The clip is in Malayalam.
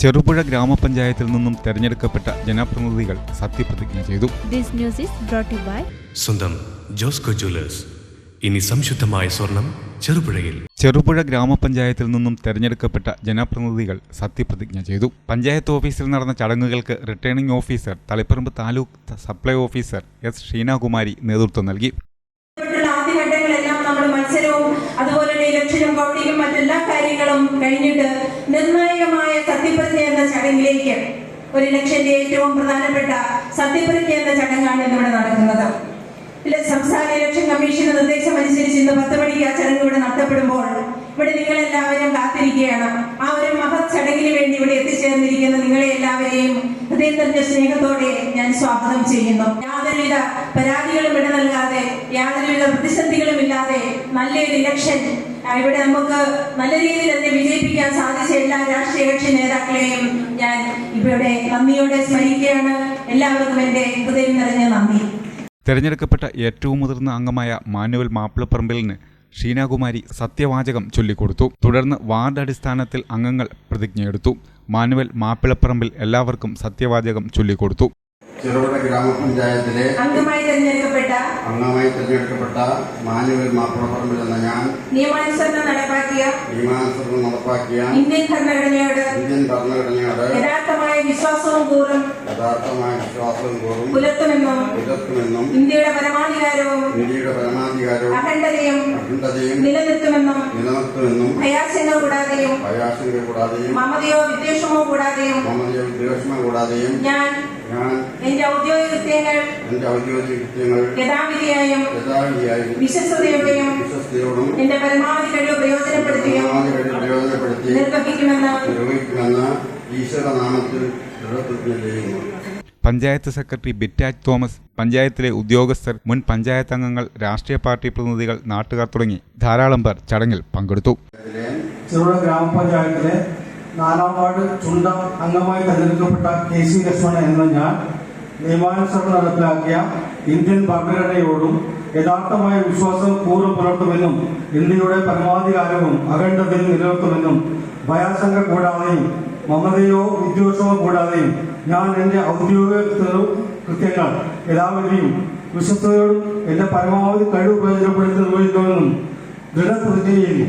ചെറുപുഴ ഗ്രാമപഞ്ചായത്തിൽ നിന്നും തെരഞ്ഞെടുക്കപ്പെട്ട ജനപ്രതിനിധികൾ സത്യപ്രതിജ്ഞ ചെയ്തു. This news is brought to you by സ്വന്തം ജോസ്കോ ജ്വല്ലേഴ്സ്. ഇനി സംശുദ്ധമായ സ്വർണം ചെറുപുഴയിൽ. ചെറുപുഴ ഗ്രാമപഞ്ചായത്തിൽ നിന്നും തെരഞ്ഞെടുക്കപ്പെട്ട ജനപ്രതിനിധികൾ സത്യപ്രതിജ്ഞ ചെയ്തു. പഞ്ചായത്ത് ഓഫീസിൽ നടന്ന ചടങ്ങുകൾക്ക് returning officer Taliparamba taluk supply officer S Sheenakumari നേതൃത്വം നൽകി. മത്സരവും അതുപോലെ തന്നെ ഇലക്ഷനും കൗണ്ടിങ്ങും മറ്റെല്ലാ കാര്യങ്ങളും കഴിഞ്ഞിട്ട് നിർണായകമായ സത്യപ്രതിജ്ഞ എന്ന ചടങ്ങിലേക്ക് ഒരു ഇലക്ഷന്റെ ഏറ്റവും പ്രധാനപ്പെട്ട സത്യപ്രതിജ്ഞ എന്ന ചടങ്ങാണ് ഇന്നിവിടെ നടക്കുന്നത്. സംസ്ഥാന ഇലക്ഷൻ കമ്മീഷന്റെ നിർദ്ദേശം അനുസരിച്ച് ഇന്ന് പത്ത് മണിക്ക് ആ ചടങ്ങ് ഇവിടെ നടത്തപ്പെടുമ്പോൾ ഇവിടെ നിങ്ങൾ എല്ലാവരും കാത്തിരിക്കുകയാണ്. ആ ഒരു മഹത് ചടങ്ങിന് വേണ്ടി ഇവിടെ എത്തിച്ചേർന്നിരിക്കുന്ന നിങ്ങളെ എല്ലാവരെയും ഹൃദയം നിറഞ്ഞ സ്നേഹത്തോടെ ഞാൻ സ്വാഗതം ചെയ്യുന്നു. യാതൊരുവിധ പരാതികളും ഇട നൽകാതെ യാതൊരുവിധ പ്രതിസന്ധികളും ഇല്ലാതെ നല്ലൊരു ഇലക്ഷൻ ഇവിടെ നമുക്ക് നല്ല രീതിയിൽ തന്നെ വിജയിപ്പിക്കാൻ സാധിച്ച എല്ലാ രാഷ്ട്രീയ കക്ഷി നേതാക്കളെയും ഞാൻ ഇവിടെ നന്ദിയോടെ സ്മരിക്കുകയാണ്. എല്ലാവർക്കും എന്റെ ഹൃദയം നിറഞ്ഞ നന്ദി. തെരഞ്ഞെടുക്കപ്പെട്ട ഏറ്റവും മുതിർന്ന അംഗമായ മാനുവൽ മാപ്പിളപ്പറമ്പിലിന് ഷീനാകുമാരി സത്യവാചകം ചൊല്ലിക്കൊടുത്തു. തുടർന്ന് വാർഡ് അടിസ്ഥാനത്തിൽ അംഗങ്ങൾ പ്രതിജ്ഞയെടുത്തു. മാനുവൽ മാപ്പിളപ്പറമ്പിൽ എല്ലാവർക്കും സത്യവാചകം ചൊല്ലിക്കൊടുത്തു. ചെറുപുഴ ഗ്രാമപഞ്ചായത്തിലെ അംഗമായി തിരഞ്ഞെടുക്കപ്പെട്ട അംഗമായി തിരഞ്ഞെടുക്കപ്പെട്ട മാനുവൽ മാപ്പിളപ്പറമ്പിൽ എന്ന ഞാൻ നിയമാനുസരണം നടപ്പാക്കിയ നിയമാനുസരണം നടപ്പാക്കിയ ഇന്ത്യൻ ഭരണഘടനയോട് ഇന്ത്യൻ ഭരണഘടനയോട് യഥാർത്ഥമായ വിശ്വാസവും കൂറും യഥാർത്ഥമായ വിശ്വാസവും കൂറും പുലർത്തുമെന്നും പുലർത്തുമെന്നും ഇന്ത്യയുടെ പരമാധികാരവും ഇന്ത്യയുടെ പരമാധികാരവും അഖണ്ഡതയും അഖണ്ഡതയും നിലനിർത്തുമെന്നും നിലനിർത്തുമെന്നും ഭയാശങ്ക കൂടാതെയും ഭയാശങ്ക കൂടാതെയും മമതയോ വിദ്വേഷമോ കൂടാതെയും മമതയോ വിദ്വേഷമോ കൂടാതെയും ഞാൻ ഞാൻ എന്റെ ഔദ്യോഗിക കൃത്യങ്ങൾ എന്റെ ഔദ്യോഗിക കൃത്യങ്ങൾ യഥാവിധിയായും യഥാവിധിയായും വിശ്വസ്തയോടെയും വിശ്വസ്തയോടും എന്റെ പരമാവധി കഴിവ് പ്രയോജനപ്പെടുത്തുകയും പരമാവധി കഴിവ് പ്രയോജനപ്പെടുത്തി നിർവഹിക്കുമെന്ന് നിർവഹിക്കുമെന്ന് ഈശ്വരനാമത്തിൽ ദൃഢപ്രതിജ്ഞ ചെയ്യുന്നു. പഞ്ചായത്ത് സെക്രട്ടറി ബിറ്റാജ് തോമസ് പഞ്ചായത്തിലെ ഉദ്യോഗസ്ഥർ മുൻ പഞ്ചായത്ത് അംഗങ്ങൾ രാഷ്ട്രീയ പാർട്ടി പ്രതിനിധികൾ നാട്ടുകാർ തുടങ്ങി ധാരാളം പേർ ചടങ്ങിൽ പങ്കെടുത്തു. ഗ്രാമപഞ്ചായത്തിലെ നാലാം വാർഡ് ചുണ്ട അംഗമായി തെരഞ്ഞെടുക്കപ്പെട്ട കെ സി ലക്ഷ്മണൻ എന്ന ഞാൻ നിയമാനുസരണം നടപ്പിലാക്കിയ ഇന്ത്യൻ ഭരണഘടനയോടും യഥാർത്ഥമായ വിശ്വാസം പൂർവം പുലർത്തുമെന്നും ഇന്ത്യയുടെ പരമാധികാരവും അഖണ്ഡതയും നിലനിർത്തുമെന്നും ഭയാശങ്ക കൂടാതെയും മമതയോ വിദ്വേഷമോ കൂടാതെയും ഞാൻ എന്റെ ഔദ്യോഗിക കൃത്യങ്ങൾ യഥാവിധിയും വിശ്വസ്തയോടും എന്റെ പരമാവധി കഴിവ് പ്രയോജനപ്പെടുത്തി നിർവഹിക്കുമെന്നും ദൃഢപ്രതിജ്ഞ ചെയ്യുന്നു